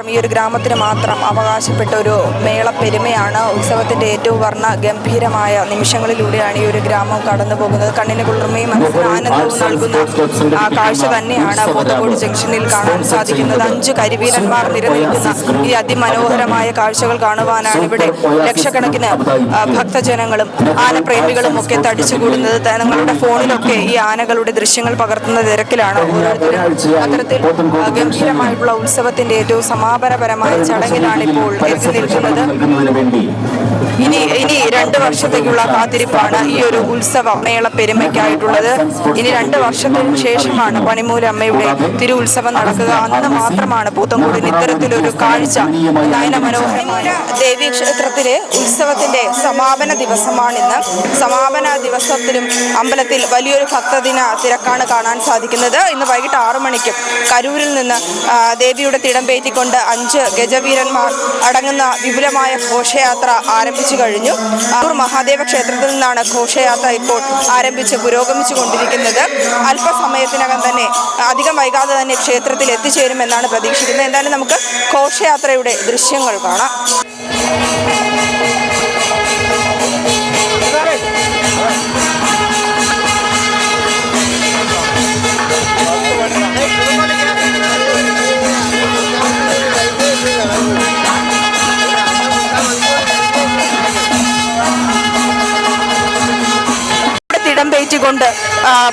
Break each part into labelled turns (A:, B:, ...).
A: മാത്രം ഈ ഒരു ഗ്രാമത്തിന് മാത്രം അവകാശപ്പെട്ട ഒരു മേളപ്പെരുമയാണ് ഉത്സവത്തിന്റെ ഏറ്റവും വർണ ഗംഭീരമായ നിമിഷങ്ങളിലൂടെയാണ് ഈ ഒരു ഗ്രാമം കടന്നു പോകുന്നത്. കണ്ണിന് കുളിർമയും മനസ്സിന് ആനന്ദവും നൽകുന്ന ആ കാഴ്ച തന്നെയാണ് പോത്തങ്കോട് ജംഗ്ഷനിൽ കാണാൻ സാധിക്കുന്നത്. അഞ്ച് കരിവീരന്മാർ നിരനിൽക്കുന്ന ഈ അതിമനോഹരമായ കാഴ്ചകൾ കാണുവാനാണ് ഇവിടെ ലക്ഷക്കണക്കിന് ഭക്തജനങ്ങളും ആനപ്രേമികളും ഒക്കെ തടിച്ചുകൂടുന്നത് തങ്ങളുടെ ഫോണിലൊക്കെ ഈ ആനകളുടെ ദൃശ്യങ്ങൾ പകർത്തുന്ന തിരക്കിലാണ് ഓരോരുത്തരും. അത്തരത്തിൽ ഗംഭീരമായിട്ടുള്ള ഉത്സവത്തിന്റെ ഏറ്റവും സമാപനപരമായ ചടങ്ങിലാണ് ഇപ്പോൾ എത്തിനിൽക്കുന്നത് ഇനി ഇനി രണ്ട് വർഷത്തേക്കുള്ള കാത്തിരിപ്പാണ് ഈ ഒരു ഉത്സവ മേള പെരുമയ്ക്കായിട്ടുള്ളത് ഇനി രണ്ട് വർഷത്തിന് ശേഷമാണ് പണിമൂലമ്മയുടെ തിരു ഉത്സവം നടക്കുക. അന്ന് മാത്രമാണ് പൂത്തങ്കോടിന് ഇത്തരത്തിലൊരു കാഴ്ച നയന മനോഹരമായ ദേവീ ക്ഷേത്രത്തിലെ ഉത്സവത്തിന്റെ സമാപന ദിവസമാണിന്ന്. സമാപന ദിവസത്തിലും അമ്പലത്തിൽ വലിയൊരു ഭക്തദിന തിരക്കാണ് കാണാൻ സാധിക്കുന്നത്. ഇന്ന് വൈകിട്ട് ആറു മണിക്കും കരൂരിൽ നിന്ന് ദേവിയുടെ തിടം പേറ്റിക്കൊണ്ട് അഞ്ച് ഗജവീരന്മാർ അടങ്ങുന്ന വിപുലമായ ഘോഷയാത്ര ആരംഭിച്ചു കഴിഞ്ഞു. അടൂർ മഹാദേവ ക്ഷേത്രത്തിൽ നിന്നാണ് ഘോഷയാത്ര ഇപ്പോൾ ആരംഭിച്ച് പുരോഗമിച്ചു കൊണ്ടിരിക്കുന്നത്. അല്പസമയത്തിനകം തന്നെ അധികം വൈകാതെ തന്നെ ക്ഷേത്രത്തിൽ എത്തിച്ചേരുമെന്നാണ് പ്രതീക്ഷിക്കുന്നത്. എന്തായാലും നമുക്ക് ഘോഷയാത്രയുടെ ദൃശ്യങ്ങൾ കാണാം.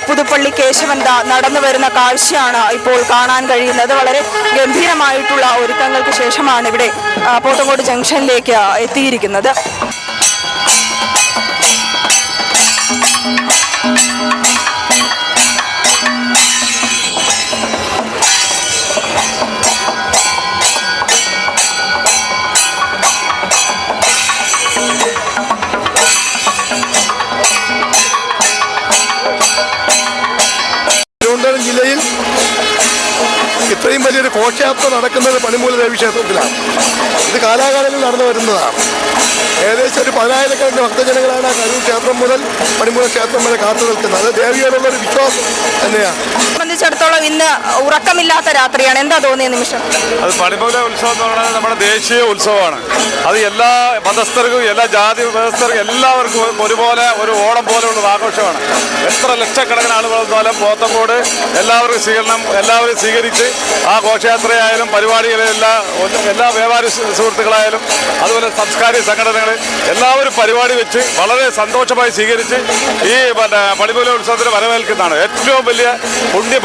A: പുതുപ്പള്ളി കേശവന്ത നടന്നു വരുന്ന കാഴ്ചയാണ് ഇപ്പോൾ കാണാൻ കഴിയുന്നത്. വളരെ ഗംഭീരമായിട്ടുള്ള ഒരുക്കങ്ങൾക്ക് ശേഷമാണ് ഇവിടെ പോത്തങ്കോട് ജംഗ്ഷനിലേക്ക് എത്തിയിരിക്കുന്നത്.
B: ഇത്രയും വലിയൊരു ഘോഷയാത്ര നടക്കുന്നത് പണിമൂല ദേവി ക്ഷേത്രത്തിലാണ്. ഇത് കാലാകാലങ്ങളിൽ നടന്നു വരുന്നതാണ്. ഏകദേശം ഒരു പതിനായിരക്കണക്കിന് ഭക്തജനങ്ങളാണ് ആ കരൂർ ക്ഷേത്രം മുതൽ പണിമൂല ക്ഷേത്രം വരെ കാത്തു നിൽക്കുന്നത്. അത് ദേവിയോടുള്ള ഒരു വിശ്വാസം തന്നെയാണ്.
A: സംബന്ധിച്ചിടത്തോളം ഇന്ന് ഉറക്കമില്ലാത്ത രാത്രിയാണ്. എന്താ തോന്നിയ നിമിഷം?
C: അത് പണിമൂല ഉത്സവം എന്ന് പറയുന്നത് നമ്മുടെ ദേശീയ ഉത്സവമാണ്. അത് എല്ലാ മതസ്ഥർക്കും എല്ലാ ജാതി മതസ്ഥർക്കും എല്ലാവർക്കും ഒരുപോലെ ഒരു ഓണം പോലെയുള്ള ആഘോഷമാണ്. എത്ര ലക്ഷക്കണക്കിന് ആളുകൾ വന്നാലും പോത്തങ്കോട് എല്ലാവർക്കും സ്വീകരണം എല്ലാവരും സ്വീകരിച്ച് ആ ഘോഷയാത്രയായാലും പരിപാടികളെല്ലാം എല്ലാ വ്യാപാരി സുഹൃത്തുക്കളായാലും അതുപോലെ സാംസ്കാരിക സംഘടനകൾ എല്ലാവരും പരിപാടി വെച്ച് വളരെ സന്തോഷമായി സ്വീകരിച്ച് ഈ പണിമൂല ഉത്സവത്തിന് വരവേൽക്കുന്നതാണ്. ഏറ്റവും വലിയ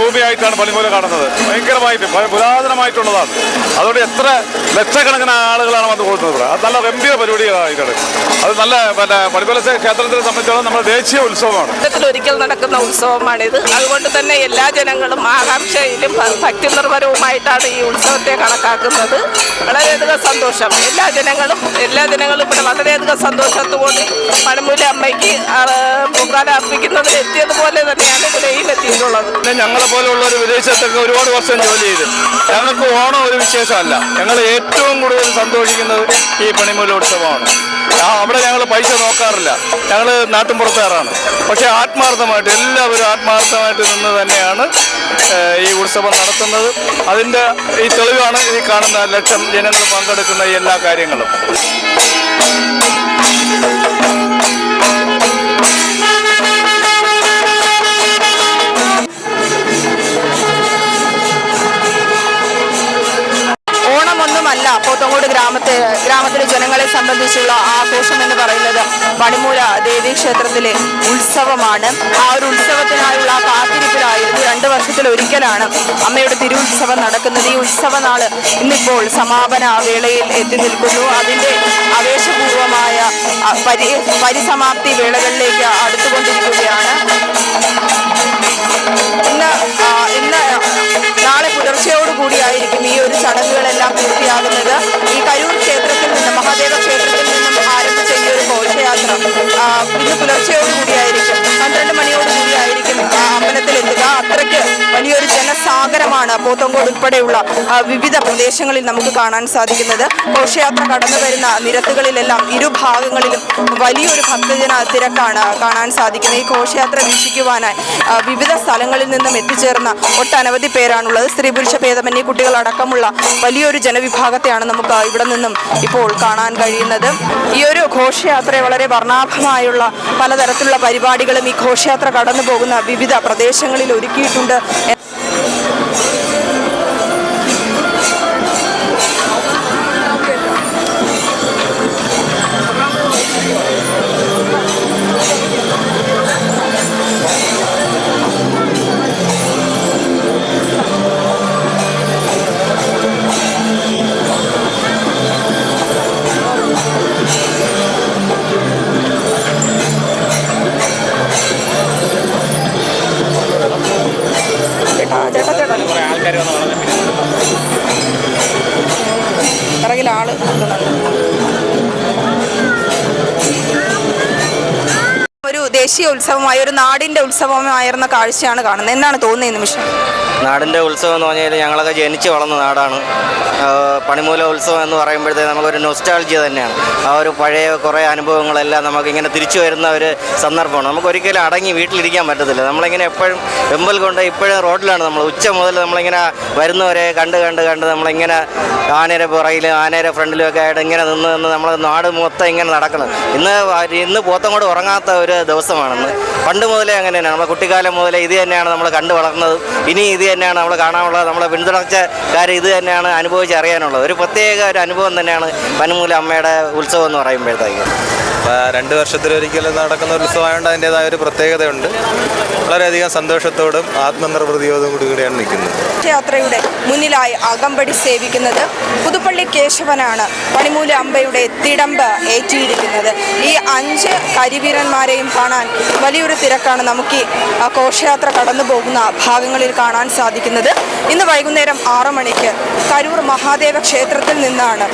C: പുണ്യഭൂമിയായിട്ടാണ് പണിമൂല കാണുന്നത്. ഭയങ്കരമായിട്ട് ഭയ- പുരാതനമായിട്ടുള്ളതാണ്. അതുകൊണ്ട് എത്ര ലക്ഷക്കണക്കിന് ആളുകളാണ് വന്ന് കൊടുക്കുന്നത് ഇവിടെ. അത് നല്ല ഗംഭീര പരിപാടികളായിട്ടാണ് അത് നല്ല പിന്നെ പണിമൂല ക്ഷേത്രത്തിനെ സംബന്ധിച്ചോളം നമ്മുടെ ദേശീയ ഉത്സവമാണ്.
D: ഒരിക്കൽ നടക്കുന്ന ഉത്സവമാണിത്. അതുകൊണ്ട് തന്നെ എല്ലാ ജനങ്ങളും ആകാംക്ഷയിലും ഭക്തി നിർഭരവുമായിട്ടാണ് ഈ ഉത്സവത്തെ കണക്കാക്കുന്നത്. വളരെയധികം സന്തോഷം. എല്ലാ ജനങ്ങളും എല്ലാ ജനങ്ങളും ഇവിടെ വളരെയധികം സന്തോഷത്തോടെ പണിമൂല അമ്മയ്ക്ക് പൊങ്കാല അർപ്പിക്കുന്നതിൽ എത്തിയതുപോലെ തന്നെയാണ് ഇവിടെയും എത്തിയിട്ടുള്ളത്.
C: പിന്നെ ഒരു വിദേശത്തൊക്കെ ഒരുപാട് വർഷം ജോലി ചെയ്ത്. ഞങ്ങൾക്ക് ഓണം ഒരു വിശേഷമല്ല. ഞങ്ങൾ ഏറ്റവും കൂടുതൽ സന്തോഷിക്കുന്നത് ഈ പണിമൂല ഉത്സവമാണ്. ആ, അവിടെ ഞങ്ങൾ പൈസ നോക്കാറില്ല. ഞങ്ങൾ നാട്ടിൻപുറത്തുകാരാണ്. പക്ഷേ ആത്മാർത്ഥമായിട്ട് എല്ലാവരും ആത്മാർത്ഥമായിട്ട് നിന്ന് തന്നെയാണ് ഈ ഉത്സവം നടത്തുന്നത്. അതിന്റെ ഈ തെളിവാണ് ഈ കാണുന്ന ലക്ഷം ജനങ്ങൾ പങ്കെടുക്കുന്ന എല്ലാ കാര്യങ്ങളും.
A: പോത്തങ്കോട് ഗ്രാമത്തെ ഗ്രാമത്തിലെ ജനങ്ങളെ സംബന്ധിച്ചുള്ള ആഘോഷം എന്ന് പറയുന്നത് മണിമൂല ദേവീ ക്ഷേത്രത്തിലെ ഉത്സവമാണ്. ആ ഒരു ഉത്സവത്തിനായുള്ള കാത്തിരിപ്പിലായിരുന്നു രണ്ട് വർഷത്തിൽ ഒരിക്കലാണ് അമ്മയുടെ തിരുവുത്സവം നടക്കുന്നത്. ഈ ഉത്സവ നാൾ ഇന്നിപ്പോൾ സമാപന വേളയിൽ എത്തി നിൽക്കുന്നു. അതിന്റെ ആവേശപൂർവമായ പരി പരിസമാപ്തി വേളകളിലേക്ക് അടുത്തുകൊണ്ടിരിക്കുകയാണ്. പൂർത്തിയാകുന്നത് ഈ കരൂർ ക്ഷേത്രത്തിൽ നിന്ന് മഹാദേവ ക്ഷേത്രത്തിൽ നിന്നും ആരംഭിച്ച ഈ ഒരു ഘോഷയാത്ര ഇന്ന് പുലർച്ചയോടുകൂടിയായിരിക്കും. ജനസാഗരമാണ് പോത്തങ്കോട് ഉൾപ്പെടെയുള്ള വിവിധ പ്രദേശങ്ങളിൽ നമുക്ക് കാണാൻ സാധിക്കുന്നത്. ഘോഷയാത്ര കടന്നു വരുന്ന നിരത്തുകളിലെല്ലാം ഇരുഭാഗങ്ങളിലും വലിയൊരു ഭക്തജന തിരക്കാണ് കാണാൻ സാധിക്കുന്നത്. ഈ ഘോഷയാത്ര വീക്ഷിക്കുവാനായി വിവിധ സ്ഥലങ്ങളിൽ നിന്നും എത്തിച്ചേർന്ന ഒട്ടനവധി പേരാണുള്ളത്. സ്ത്രീ പുരുഷ ഭേദമന്യേ കുട്ടികളടക്കമുള്ള വലിയൊരു ജനവിഭാഗത്തെയാണ് നമുക്ക് ഇവിടെ നിന്നും ഇപ്പോൾ കാണാൻ കഴിയുന്നത്. ഈ ഒരു ഘോഷയാത്ര വളരെ വർണാഭമായുള്ള പലതരത്തിലുള്ള പരിപാടികളും ഈ ഘോഷയാത്ര കടന്നു പോകുന്ന വിവിധ പ്രദേശങ്ങളിൽ ഒരുക്കിയിട്ടുണ്ട്. ഉത്സവമായ ഒരു നാടിന്റെ ഉത്സവമായിരുന്ന കാഴ്ചയാണ് കാണുന്നത്. എന്താണ് തോന്നുന്നത് നിമിഷം?
E: നാടിന്റെ ഉത്സവം എന്ന് പറഞ്ഞാൽ ഞങ്ങളൊക്കെ ജനിച്ച് വളർന്ന നാടാണ്. പണിമൂല ഉത്സവം എന്ന് പറയുമ്പോഴത്തേക്ക് നമുക്കൊരു നൊസ്റ്റാൾജിയ തന്നെയാണ്. ആ ഒരു പഴയ കുറേ അനുഭവങ്ങളെല്ലാം നമുക്ക് ഇങ്ങനെ തിരിച്ചു വരുന്ന ഒരു സന്ദർഭമാണ്. നമുക്ക് ഒരിക്കലും അടങ്ങി വീട്ടിലിരിക്കാൻ പറ്റത്തില്ല. നമ്മളിങ്ങനെ എപ്പോഴും വെമ്പൽ കൊണ്ട് ഇപ്പോഴും റോഡിലാണ് നമ്മൾ ഉച്ച മുതൽ നമ്മളിങ്ങനെ വരുന്നവരെ കണ്ട് കണ്ട് കണ്ട് നമ്മളിങ്ങനെ ആനയുടെ പുറയിൽ ആനയുടെ ഫ്രണ്ടിലും ഒക്കെ ആയിട്ട് ഇങ്ങനെ നിന്ന് നിന്ന് നമ്മൾ നാട് മൊത്തം ഇങ്ങനെ നടക്കണം. ഇന്ന് ഇന്ന് ഇന്ന് പോത്തങ്ങോട് ഉറങ്ങാത്ത ഒരു ദിവസമാണെന്ന് പണ്ട് മുതലേ അങ്ങനെ തന്നെയാണ് നമ്മുടെ കുട്ടിക്കാലം മുതലേ ഇത് തന്നെയാണ് നമ്മൾ കണ്ടു വളർന്നത്. ഇനി ഇത് തന്നെയാണ് നമ്മൾ കാണാനുള്ളത്. നമ്മളെ പിന്തുണച്ചക്കാർ ഇത് തന്നെയാണ് അനുഭവിച്ച് അറിയാനുള്ളത്. ഒരു പ്രത്യേക ഒരു അനുഭവം തന്നെയാണ് പനമൂല അമ്മയുടെ ഉത്സവം എന്ന് പറയുമ്പോഴത്തേക്ക്.
F: ആ, രണ്ട് വർഷത്തിലൊരിക്കൽ നടക്കുന്ന ഉത്സവമായതുകൊണ്ട് അതിന്റെതായ ഒരു പ്രത്യേകതയുണ്ട്. വളരെയധികം സന്തോഷത്തോടും ആത്മനിർവൃതിയോടും കൂടി കൂടിയാണ് നിൽക്കുന്നത്.
A: യാത്രയുടെ മുന്നിലായി അകമ്പടി സേവിക്കുന്നത് പുതുപ്പള്ളി കേശവനാണ്. പണിമൂല അമ്പയുടെ തിടമ്പ് ഏറ്റിയിരിക്കുന്നത്. ഈ അഞ്ച് കരിവീരന്മാരെയും കാണാൻ വലിയൊരു തിരക്കാണ് നമുക്ക് ഈ ഘോഷയാത്ര കടന്നു പോകുന്ന ഭാഗങ്ങളിൽ കാണാൻ സാധിക്കുന്നത്. ഇന്ന് വൈകുന്നേരം ആറ് മണിക്ക് കരൂർ മഹാദേവ ക്ഷേത്രത്തിൽ നിന്നാണ്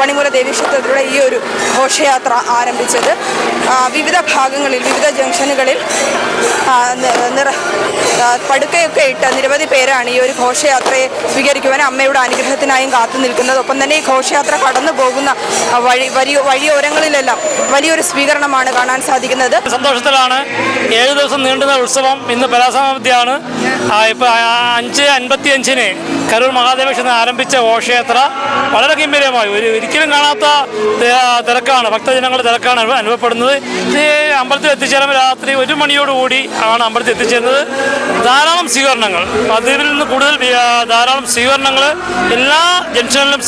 A: പണിമൂല ദേവീക്ഷേത്രത്തിലൂടെ ഈ ഒരു ഘോഷയാത്ര ആരംഭിച്ചത്. ആ, വിവിധ ഭാഗങ്ങളിൽ വിവിധ ജംഗ്ഷനുകളിൽ നിറ പടുക്കയൊക്കെ ഇട്ട് നിരവധി പേരാണ് ഈ ഒരു ഘോഷയാത്രയെ സ്വീകരിക്കുവാൻ അമ്മയുടെ അനുഗ്രഹത്തിനായും കാത്തു നിൽക്കുന്നത്. ഒപ്പം തന്നെ ഈ ഘോഷയാത്ര കടന്നു പോകുന്ന വഴി വലിയ വഴിയോരങ്ങളിലെല്ലാം വലിയൊരു സ്വീകരണമാണ് കാണാൻ സാധിക്കുന്നത്.
G: സന്തോഷത്തിലാണ്. ഏഴ് ദിവസം നീണ്ടുന്ന ഉത്സവം ഇന്ന് പരാസമാപ്തിയാണ് ഇപ്പോൾ അഞ്ച് അൻപത്തി അഞ്ചിന് കരൂർ മഹാദേവ ക്ഷേത്രം ആരംഭിച്ച ഘോഷയാത്ര വളരെ ഗംഭീരമായി. ഒരു ഒരിക്കലും കാണാത്ത തിരക്കാണ് ഭക്തജനങ്ങളുടെ തിരക്കാണ്. അനുഭവപ്പെടുന്നത്. ഇത് അമ്പലത്തിൽ എത്തിച്ചേരുമ്പോൾ രാത്രി ഒരു മണിയോടുകൂടി ആണ് അമ്പലത്തിൽ എത്തിച്ചേരുന്നത്. ധാരാളം സ്വീകരണങ്ങൾ. പതിവിൽ നിന്ന് കൂടുതൽ ധാരാളം സ്വീകരണങ്ങൾ എല്ലാ ജംഗ്ഷനിലും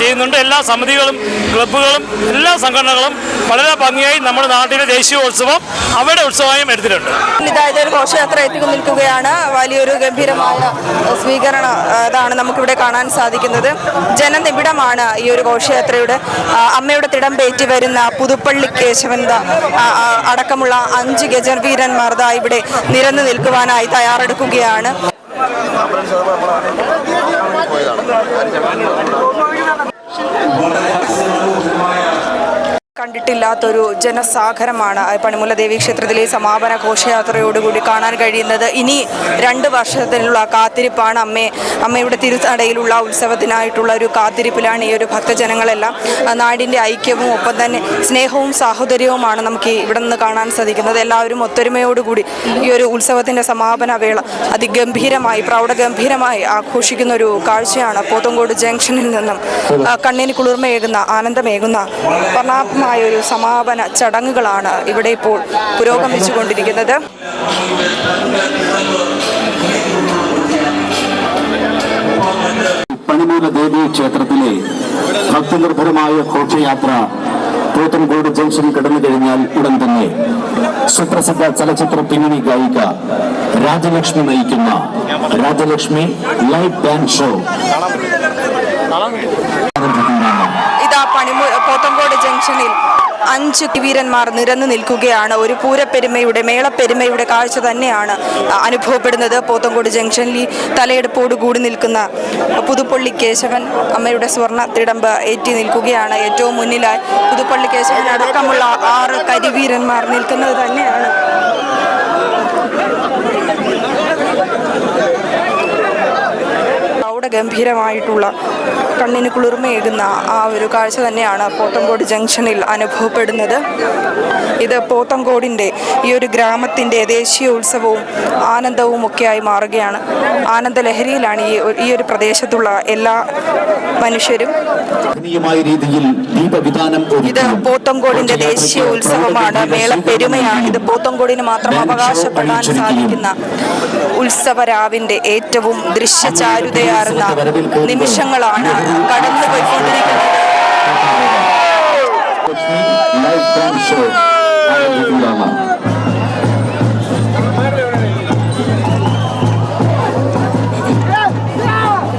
G: ചെയ്യുന്നുണ്ട്. എല്ലാ സമിതികളും ക്ലബ്ബുകളും എല്ലാ സംഘടനകളും വളരെ ഭംഗിയായി നമ്മുടെ നാട്ടിലെ ദേശീയോത്സവം അവരുടെ ഉത്സവമായും എടുത്തിട്ടുണ്ട്.
A: ഇതായത് ഒരു ഘോഷയാത്ര എത്തിക്കു നിൽക്കുകയാണ്. വലിയൊരു ഗംഭീരമായ സ്വീകരണം സ്വീകരണ ഇതാണ് നമുക്കിവിടെ കാണാൻ സാധിക്കുന്നത്. ജനനിബിഡമാണ് ഈ ഒരു ഘോഷയാത്രയുടെ അമ്മയുടെ തിടം പേറ്റി വരുന്ന പുതുപ്പള്ളി ആ, ആ, അടക്കമുള്ള അഞ്ച് ഗജവീരന്മാർ ദാ ഇവിടെ നിരന്നു നിൽക്കുവാനായി തയ്യാറെടുക്കുകയാണ്. കണ്ടിട്ടില്ലാത്തൊരു ജനസാഗരമാണ് പണിമുല്ല പണിമുല ദേവി ക്ഷേത്രത്തിലെ സമാപന ഘോഷയാത്രയോടുകൂടി കാണാൻ കഴിയുന്നത്. ഇനി രണ്ട് വർഷത്തിലുള്ള കാത്തിരിപ്പാണ് അമ്മയെ അമ്മയുടെ തിരുത്തടയിലുള്ള ഉത്സവത്തിനായിട്ടുള്ള ഒരു കാത്തിരിപ്പിലാണ് ഈ ഒരു ഭക്തജനങ്ങളെല്ലാം. നാടിന്റെ ഐക്യവും ഒപ്പം തന്നെ സ്നേഹവും സാഹോദര്യവുമാണ് നമുക്ക് ഇവിടെ നിന്ന് കാണാൻ സാധിക്കുന്നത്. എല്ലാവരും ഒത്തൊരുമയോടുകൂടി ഈ ഒരു ഉത്സവത്തിന്റെ സമാപന വേള അതിഗംഭീരമായി പ്രൗഢഗംഭീരമായി ആഘോഷിക്കുന്ന ഒരു കാഴ്ചയാണ് പോത്തങ്കോട് ജംഗ്ഷനിൽ നിന്നും കണ്ണിന് കുളിർമയേകുന്ന ആനന്ദമേകുന്ന വർണാഭമായ ഒരു സമാപന ചടങ്ങുകളാണ് ഇവിടെ ഇപ്പോൾ പുരോഗമിച്ചുകൊണ്ടിരിക്കുന്നത്.
H: പണിമൂല ദേവി ക്ഷേത്രത്തിലെ ഭക്തനിർഭരമായ ഘോഷയാത്ര പോത്തൻകോട് ജംഗ്ഷൻ കടന്നു കഴിഞ്ഞാൽ ഉടൻ തന്നെ സുപ്രസിദ്ധ ചലച്ചിത്ര പിന്നണി ഗായിക രാജലക്ഷ്മി നയിക്കുന്ന രാജലക്ഷ്മി ലൈവ് ബാൻഡ് ഷോ.
A: ഇതാ പണിമൂ പോത്തൻകോട് ജംഗ്ഷനിൽ അഞ്ച് വീരന്മാർ നിരന്നു നിൽക്കുകയാണ്. ഒരു പൂരപ്പെരുമയുടെ മേളപ്പെരുമയുടെ കാഴ്ച തന്നെയാണ് അനുഭവപ്പെടുന്നത്. പോത്തങ്കോട് ജംഗ്ഷനിൽ ഈ തലയെടുപ്പോട് കൂടി നിൽക്കുന്ന പുതുപ്പള്ളി കേശവൻ അമ്മയുടെ സ്വർണ തിടമ്പ് ഏറ്റി നിൽക്കുകയാണ്. ഏറ്റവും മുന്നിലായി പുതുപ്പള്ളി കേശവൻ അടക്കമുള്ള ആറ് കരിവീരന്മാർ നിൽക്കുന്നത് തന്നെയാണ്. ഗംഭീരമായിട്ടുള്ള കണ്ണിന് കുളിർമയേകുന്ന ആ ഒരു കാഴ്ച തന്നെയാണ് പോത്തങ്കോട് ജംഗ്ഷനിൽ അനുഭവപ്പെടുന്നത്. ഇത് പോത്തങ്കോടിന്റെ ഈ ഒരു ഗ്രാമത്തിന്റെ ദേശീയ ഉത്സവവും ആനന്ദവും ഒക്കെയായി മാറുകയാണ്. ആനന്ദലഹരിയിലാണ് ഈ ഈ ഒരു പ്രദേശത്തുള്ള എല്ലാ മനുഷ്യരും.
H: രീതിയിൽ ദീപവിധാനം
A: ഇത് പോത്തങ്കോടിന്റെ ദേശീയ ഉത്സവമാണ്. മേളപ്പെരുമയാണ് ഇത് പോത്തങ്കോടിന് മാത്രം അവകാശപ്പെടാൻ സാധിക്കുന്ന ഉത്സവരാവിന്റെ ഏറ്റവും ദൃശ്യചാരുതയാർന്ന നിമിഷങ്ങളാണ്
H: കടന്നു പോയിക്കൊണ്ടിരിക്കുന്നത്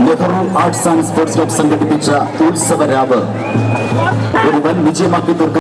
H: Nehru arts and sports club സംഘടിപ്പിച്ച ഉത്സവരാവ് ഒരു വൻ വിജയമാക്കി തീർക്കും